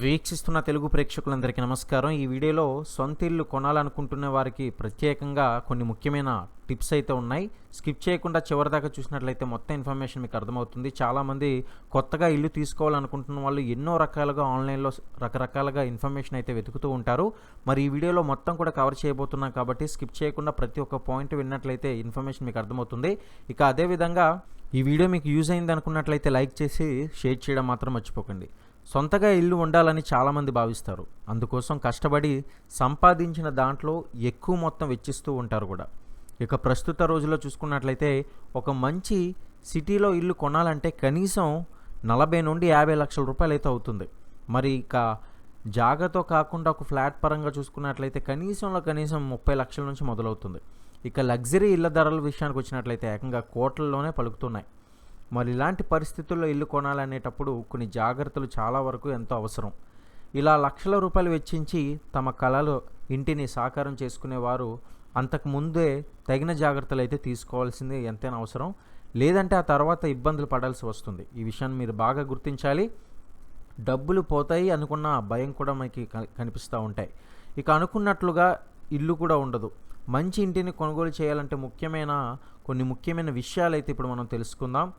వీక్షిస్తున్న తెలుగు ప్రేక్షకులందరికీ నమస్కారం. ఈ వీడియోలో సొంత ఇల్లు కొనాలనుకుంటున్న వారికి ప్రత్యేకంగా కొన్ని ముఖ్యమైన టిప్స్ అయితే ఉన్నాయి. స్కిప్ చేయకుండా చివరిదాకా చూసినట్లయితే మొత్తం ఇన్ఫర్మేషన్ మీకు అర్థమవుతుంది. చాలామంది కొత్తగా ఇల్లు తీసుకోవాలనుకుంటున్న వాళ్ళు ఎన్నో రకాలుగా ఆన్లైన్లో రకరకాలుగా ఇన్ఫర్మేషన్ అయితే వెతుకుతూ ఉంటారు. మరి ఈ వీడియోలో మొత్తం కూడా కవర్ చేయబోతున్నాం కాబట్టి స్కిప్ చేయకుండా ప్రతి ఒక్క పాయింట్ విన్నట్లయితే ఇన్ఫర్మేషన్ మీకు అర్థమవుతుంది. ఇక అదేవిధంగా ఈ వీడియో మీకు యూజ్ అయింది అనుకున్నట్లయితే లైక్ చేసి షేర్ చేయడం మాత్రం మర్చిపోకండి. సొంతగా ఇల్లు ఉండాలని చాలామంది భావిస్తారు. అందుకోసం కష్టపడి సంపాదించిన దాంట్లో ఎక్కువ మొత్తం వెచ్చిస్తూ ఉంటారు కూడా. ఇక ప్రస్తుత రోజుల్లో చూసుకున్నట్లయితే ఒక మంచి సిటీలో ఇల్లు కొనాలంటే కనీసం నలభై నుండి యాభై లక్షల రూపాయలు అయితే అవుతుంది. మరి ఇక జాగాతో కాకుండా ఒక ఫ్లాట్ పరంగా చూసుకున్నట్లయితే కనీసంలో కనీసం ముప్పై లక్షల నుంచి మొదలవుతుంది. ఇక లగ్జరీ ఇళ్ళ ధరల విషయానికి వచ్చినట్లయితే ఏకంగా కోట్లలోనే పలుకుతున్నాయి. మరి ఇలాంటి పరిస్థితుల్లో ఇల్లు కొనాలనేటప్పుడు కొన్ని జాగ్రత్తలు చాలా వరకు ఎంతో అవసరం. ఇలా లక్షల రూపాయలు వెచ్చించి తమ కళలు ఇంటిని సాకారం చేసుకునేవారు అంతకు ముందే తగిన జాగ్రత్తలు అయితే తీసుకోవాల్సింది ఎంతైనా అవసరం. లేదంటే ఆ తర్వాత ఇబ్బందులు పడాల్సి వస్తుంది. ఈ విషయాన్ని మీరు బాగా గుర్తించాలి. డబ్బులు పోతాయి అనుకున్న భయం కూడా మనకి కనిపిస్తూ ఉంటాయి. ఇక అనుకున్నట్లుగా ఇల్లు కూడా ఉండదు. మంచి ఇంటిని కొనుగోలు చేయాలంటే ముఖ్యమైన కొన్ని ముఖ్యమైన విషయాలు అయితే ఇప్పుడు మనం తెలుసుకుందాం.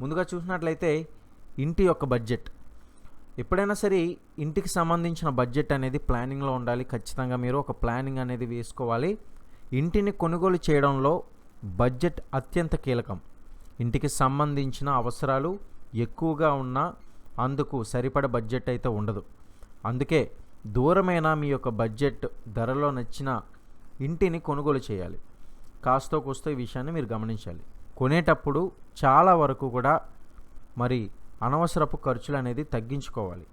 ముందుగా చూసినట్లయితే ఇంటి యొక్క బడ్జెట్. ఎప్పుడైనా సరే ఇంటికి సంబంధించిన బడ్జెట్ అనేది ప్లానింగ్లో ఉండాలి. ఖచ్చితంగా మీరు ఒక ప్లానింగ్ అనేది వేసుకోవాలి. ఇంటిని కొనుగోలు చేయడంలో బడ్జెట్ అత్యంత కీలకం. ఇంటికి సంబంధించిన అవసరాలు ఎక్కువగా ఉన్నా అందుకు సరిపడ బడ్జెట్ అయితే ఉండదు. అందుకే దూరమైన మీ యొక్క బడ్జెట్ ధరలో నచ్చిన ఇంటిని కొనుగోలు చేయాలి. కాస్తో కూస్తో ఈ విషయాన్ని మీరు గమనించాలి. కొనేటప్పుడు చాలా వరకు కూడా మరి అనవసరపు ఖర్చులు అనేది తగ్గించుకోవాలి.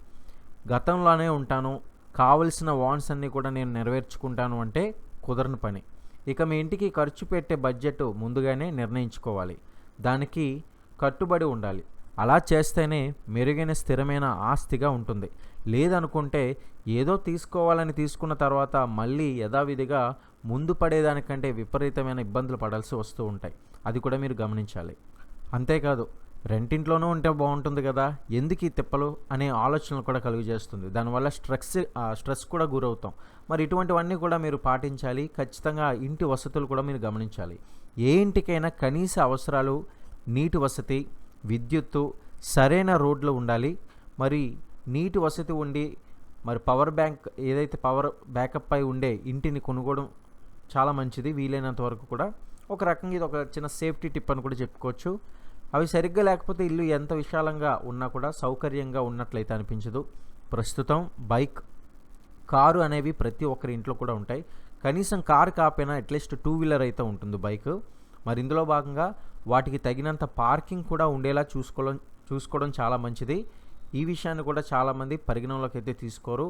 గతంలోనే ఉంటాను కావలసిన వాన్స్ అన్నీ కూడా నేను నెరవేర్చుకుంటాను అంటే కుదరని పని. ఇక మీ ఇంటికి ఖర్చు పెట్టే బడ్జెట్ ముందుగానే నిర్ణయించుకోవాలి. దానికి కట్టుబడి ఉండాలి. అలా చేస్తేనే మెరుగైన స్థిరమైన ఆస్తిగా ఉంటుంది. లేదనుకుంటే ఏదో తీసుకోవాలని తీసుకున్న తర్వాత మళ్ళీ యథావిధిగా ముందు పడేదానికంటే విపరీతమైన ఇబ్బందులు పడాల్సి వస్తూ ఉంటాయి. అది కూడా మీరు గమనించాలి. అంతేకాదు రెంటింట్లోనూ ఉంటే బాగుంటుంది కదా ఎందుకు ఈ తిప్పలు అనే ఆలోచనలు కూడా కలుగజేస్తుంది. దానివల్ల స్ట్రెస్ స్ట్రెస్ కూడా గురవుతాం. మరి ఇటువంటివన్నీ కూడా మీరు పాటించాలి. ఖచ్చితంగా ఇంటి వసతులు కూడా మీరు గమనించాలి. ఏ ఇంటికైనా కనీస అవసరాలు నీటి వసతి విద్యుత్తు సరైన రోడ్లు ఉండాలి. మరి నీటి వసతి ఉండి మరి పవర్ బ్యాంక్ ఏదైతే పవర్ బ్యాకప్ అయి ఉండే ఇంటిని కొనుగోవడం చాలా మంచిది. వీలైనంత వరకు కూడా ఒక రకంగా ఇది ఒక చిన్న సేఫ్టీ టిప్ అని కూడా చెప్పుకోవచ్చు. అవి సరిగ్గా లేకపోతే ఇల్లు ఎంత విశాలంగా ఉన్నా కూడా సౌకర్యంగా ఉన్నట్లయితే అనిపించదు. ప్రస్తుతం బైక్ కారు అనేవి ప్రతి ఒక్కరి ఇంట్లో కూడా ఉంటాయి. కనీసం కారు కాకపోయినా అట్లీస్ట్ టూ వీలర్ అయితే ఉంటుంది బైక్. మరి ఇందులో భాగంగా వాటికి తగినంత పార్కింగ్ కూడా ఉండేలా చూసుకోవడం చూసుకోవడం చాలా మంచిది. ఈ విషయాన్ని కూడా చాలామంది పరిగణనలోకి అయితే తీసుకోరు.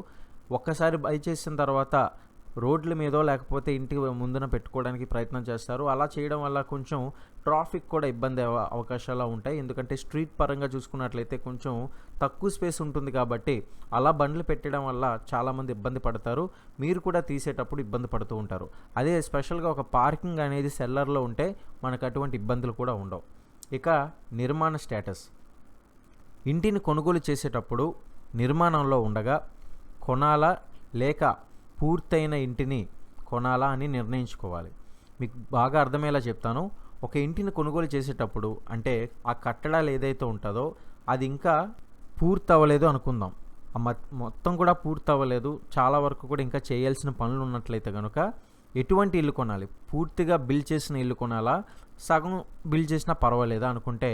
ఒక్కసారి బై చేసిన తర్వాత రోడ్ల మీదో లేకపోతే ఇంటి ముందున పెట్టుకోవడానికి ప్రయత్నం చేస్తారు. అలా చేయడం వల్ల కొంచెం ట్రాఫిక్ కూడా ఇబ్బంది అవకాశాలు ఉంటాయి. ఎందుకంటే స్ట్రీట్ పరంగా చూసుకున్నట్లయితే కొంచెం తక్కువ స్పేస్ ఉంటుంది కాబట్టి అలా బండ్లు పెట్టడం వల్ల చాలామంది ఇబ్బంది పడతారు. మీరు కూడా తీసేటప్పుడు ఇబ్బంది పడుతూ ఉంటారు. అదే స్పెషల్గా ఒక పార్కింగ్ అనేది సెల్లర్లో ఉంటే మనకు అటువంటి ఇబ్బందులు కూడా ఉండవు. ఇక నిర్మాణ స్టేటస్. ఇంటిని కొనుగోలు చేసేటప్పుడు నిర్మాణంలో ఉండగా కొనాలా లేక పూర్తయిన ఇంటిని కొనాలా అని నిర్ణయించుకోవాలి. మీకు బాగా అర్థమయ్యేలా చెప్తాను. ఒక ఇంటిని కొనుగోలు చేసేటప్పుడు అంటే ఆ కట్టడాలు ఏదైతే ఉంటుందో అది ఇంకా పూర్తవ్వలేదు అనుకుందాం. ఆ మొత్తం కూడా పూర్తవ్వలేదు. చాలా వరకు కూడా ఇంకా చేయాల్సిన పనులు ఉన్నట్లయితే కనుక ఎటువంటి ఇల్లు కొనాలి? పూర్తిగా బిల్ చేసిన ఇల్లు కొనాలా? సగం బిల్ చేసినా పర్వాలేదా అనుకుంటే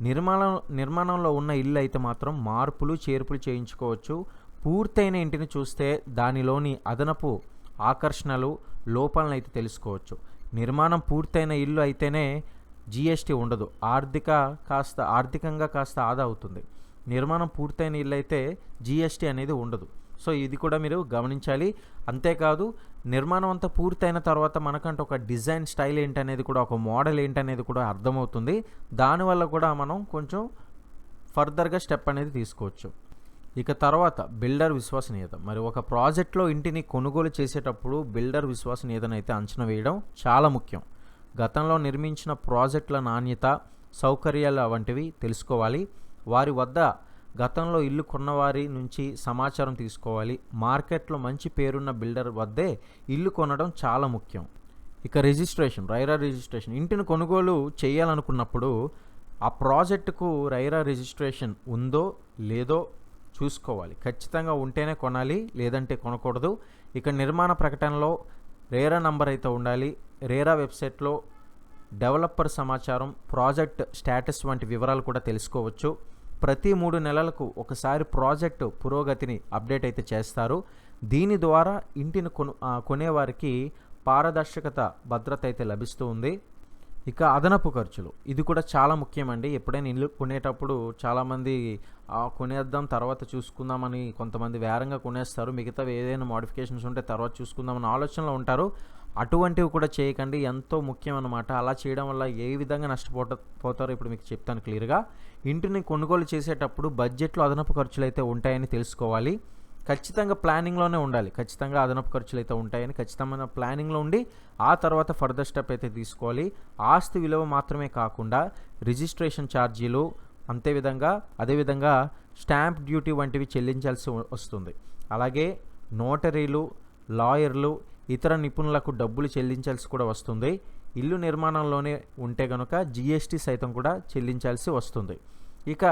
నిర్మాణం నిర్మాణంలో ఉన్న ఇల్లు అయితే మాత్రం మార్పులు చేర్పులు చేయించుకోవచ్చు. పూర్తయిన ఇంటిని చూస్తే దానిలోని అదనపు ఆకర్షణలు లోపాలను అయితే తెలుసుకోవచ్చు. నిర్మాణం పూర్తయిన ఇల్లు అయితేనే జిఎస్టీ ఉండదు. ఆర్థిక కాస్త ఆర్థికంగా కాస్త ఆదా అవుతుంది. నిర్మాణం పూర్తయిన ఇల్లు అయితే జిఎస్టీ అనేది ఉండదు. సో ఇది కూడా మీరు గమనించాలి. అంతేకాదు నిర్మాణం అంతా పూర్తయిన తర్వాత మనకంటే ఒక డిజైన్ స్టైల్ ఏంటనేది కూడా ఒక మోడల్ ఏంటనేది కూడా అర్థమవుతుంది. దానివల్ల కూడా మనం కొంచెం ఫర్దర్గా స్టెప్ అనేది తీసుకోవచ్చు. ఇక తర్వాత బిల్డర్ విశ్వసనీయత. మరి ఒక ప్రాజెక్ట్లో ఇంటిని కొనుగోలు చేసేటప్పుడు బిల్డర్ విశ్వసనీయతను అయితే అంచనా వేయడం చాలా ముఖ్యం. గతంలో నిర్మించిన ప్రాజెక్టుల నాణ్యత సౌకర్యాల వంటివి తెలుసుకోవాలి. వారి వద్ద గతంలో ఇల్లు కొన్నవారి నుంచి సమాచారం తీసుకోవాలి. మార్కెట్లో మంచి పేరున్న బిల్డర్ వద్దే ఇల్లు కొనడం చాలా ముఖ్యం. ఇక రిజిస్ట్రేషన్ రైరా రిజిస్ట్రేషన్. ఇంటిని కొనుగోలు చేయాలనుకున్నప్పుడు ఆ ప్రాజెక్టుకు రైరా రిజిస్ట్రేషన్ ఉందో లేదో చూసుకోవాలి. ఖచ్చితంగా ఉంటేనే కొనాలి లేదంటే కొనకూడదు. ఇక్కడ నిర్మాణ ప్రకటనలో రేరా నంబర్ అయితే ఉండాలి. రేరా వెబ్సైట్లో డెవలపర్ సమాచారం ప్రాజెక్ట్ స్టేటస్ వంటి వివరాలు కూడా తెలుసుకోవచ్చు. ప్రతి మూడు నెలలకు ఒకసారి ప్రాజెక్టు పురోగతిని అప్డేట్ అయితే చేస్తారు. దీని ద్వారా ఇంటిని కొను కొనేవారికి పారదర్శకత భద్రత అయితే లభిస్తూ ఉంది. ఇక అదనపు ఖర్చులు. ఇది కూడా చాలా ముఖ్యమండి. ఎప్పుడైనా ఇల్లు కొనేటప్పుడు చాలామంది కొనేద్దాం తర్వాత చూసుకుందామని కొంతమంది వేరంగా కొనేస్తారు. మిగతా ఏదైనా మోడిఫికేషన్స్ ఉంటే తర్వాత చూసుకుందామని ఆలోచనలో ఉంటారు. అటువంటివి కూడా చేయకండి. ఎంతో ముఖ్యం అనమాట అలా చేయడం వల్ల ఏ విధంగా నష్టపోత పోతారో ఇప్పుడు మీకు చెప్తాను క్లియర్గా. ఇంటిని కొనుగోలు చేసేటప్పుడు బడ్జెట్లో అదనపు ఖర్చులు అయితే ఉంటాయని తెలుసుకోవాలి. ఖచ్చితంగా ప్లానింగ్లోనే ఉండాలి. ఖచ్చితంగా అదనపు ఖర్చులు అయితే ఉంటాయని ఖచ్చితమైన ప్లానింగ్లో ఉండి ఆ తర్వాత ఫర్దర్ స్టెప్ అయితే తీసుకోవాలి. ఆస్తి విలువ మాత్రమే కాకుండా రిజిస్ట్రేషన్ ఛార్జీలు అంతేవిధంగా అదేవిధంగా స్టాంప్ డ్యూటీ వంటివి చెల్లించాల్సి వస్తుంది. అలాగే నోటరీలు లాయర్లు ఇతర నిపుణులకు డబ్బులు చెల్లించాల్సి కూడా వస్తుంది. ఇల్లు నిర్మాణంలోనే ఉంటే కనుక జిఎస్టీ సైతం కూడా చెల్లించాల్సి వస్తుంది. ఇక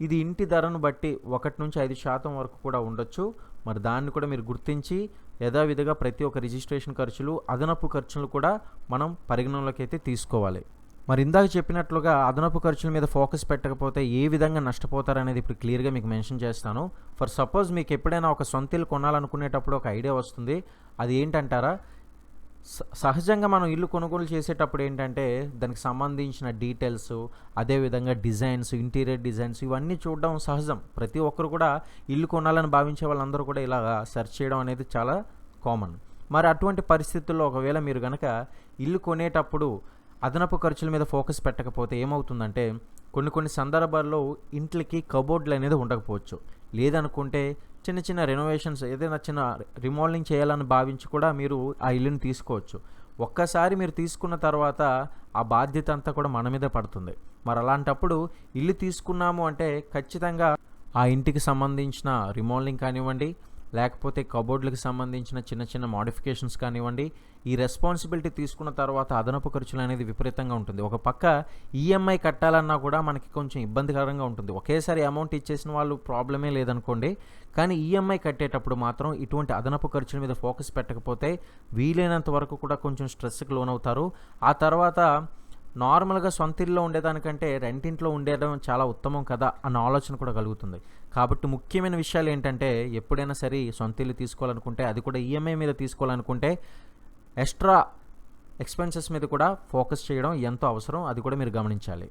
ఇది ఇంటి ధరను బట్టి ఒకటి నుంచి ఐదు శాతం వరకు కూడా ఉండొచ్చు. మరి దాన్ని కూడా మీరు గుర్తించి యథావిధిగా ప్రతి ఒక్క రిజిస్ట్రేషన్ ఖర్చులు అదనపు ఖర్చులు కూడా మనం పరిగణనలోకి అయితే తీసుకోవాలి. మరి ఇందాక చెప్పినట్లుగా అదనపు ఖర్చుల మీద ఫోకస్ పెట్టకపోతే ఏ విధంగా నష్టపోతారనేది ఇప్పుడు క్లియర్గా మీకు మెన్షన్ చేస్తాను. ఫర్ సపోజ్ మీకు ఎప్పుడైనా ఒక సొంత ఇల్లు కొనాలనుకునేటప్పుడు ఒక ఐడియా వస్తుంది. అది ఏంటంటారా? సహజంగా మనం ఇల్లు కొనుగోలు చేసేటప్పుడు ఏంటంటే దానికి సంబంధించిన డీటెయిల్స్ అదేవిధంగా డిజైన్స్ ఇంటీరియర్ డిజైన్స్ ఇవన్నీ చూడడం సహజం. ప్రతి ఒక్కరు కూడా ఇల్లు కొనాలని భావించే వాళ్ళందరూ కూడా ఇలా సెర్చ్ చేయడం అనేది చాలా కామన్. మరి అటువంటి పరిస్థితుల్లో ఒకవేళ మీరు కనుక ఇల్లు కొనేటప్పుడు అదనపు ఖర్చుల మీద ఫోకస్ పెట్టకపోతే ఏమవుతుందంటే కొన్ని కొన్ని సందర్భాల్లో ఇంట్లకి కబోర్డ్లు అనేది ఉండకపోవచ్చు. లేదనుకుంటే చిన్న చిన్న రెనోవేషన్స్ ఏదైనా చిన్న రిమోడలింగ్ చేయాలని భావించి కూడా మీరు ఆ ఇల్లుని తీసుకోవచ్చు. ఒక్కసారి మీరు తీసుకున్న తర్వాత ఆ బాధ్యత అంతా కూడా మన మీద పడుతుంది. మరి అలాంటప్పుడు ఇల్లు తీసుకున్నాము అంటే ఖచ్చితంగా ఆ ఇంటికి సంబంధించిన రిమోడలింగ్ కానివ్వండి లేకపోతే కబోర్డ్లకు సంబంధించిన చిన్న చిన్న మోడిఫికేషన్స్ కానివ్వండి ఈ రెస్పాన్సిబిలిటీ తీసుకున్న తర్వాత అదనపు ఖర్చులు అనేది విపరీతంగా ఉంటుంది. ఒక పక్క ఈఎంఐ కట్టాలన్నా కూడా మనకి కొంచెం ఇబ్బందికరంగా ఉంటుంది. ఒకేసారి అమౌంట్ ఇచ్చేసిన వాళ్ళు ప్రాబ్లమే లేదనుకోండి కానీ ఈఎంఐ కట్టేటప్పుడు మాత్రం ఇటువంటి అదనపు ఖర్చుల మీద ఫోకస్ పెట్టకపోతే వీలైనంత వరకు కూడా కొంచెం స్ట్రెస్కి లోనవుతారు. ఆ తర్వాత నార్మల్గా సొంత ఇల్లు ఉండేదానికంటే రెంటింట్లో ఉండేయడం చాలా ఉత్తమం కదా అన్న ఆలోచన కూడా కలుగుతుంది. కాబట్టి ముఖ్యమైన విషయాలు ఏంటంటే ఎప్పుడైనా సరే సొంత ఇల్లు తీసుకోవాలనుకుంటే అది కూడా ఈఎంఐ మీద తీసుకోవాలనుకుంటే ఎక్స్ట్రా ఎక్స్పెన్సెస్ మీద కూడా ఫోకస్ చేయడం ఎంతో అవసరం. అది కూడా మీరు గమనించాలి.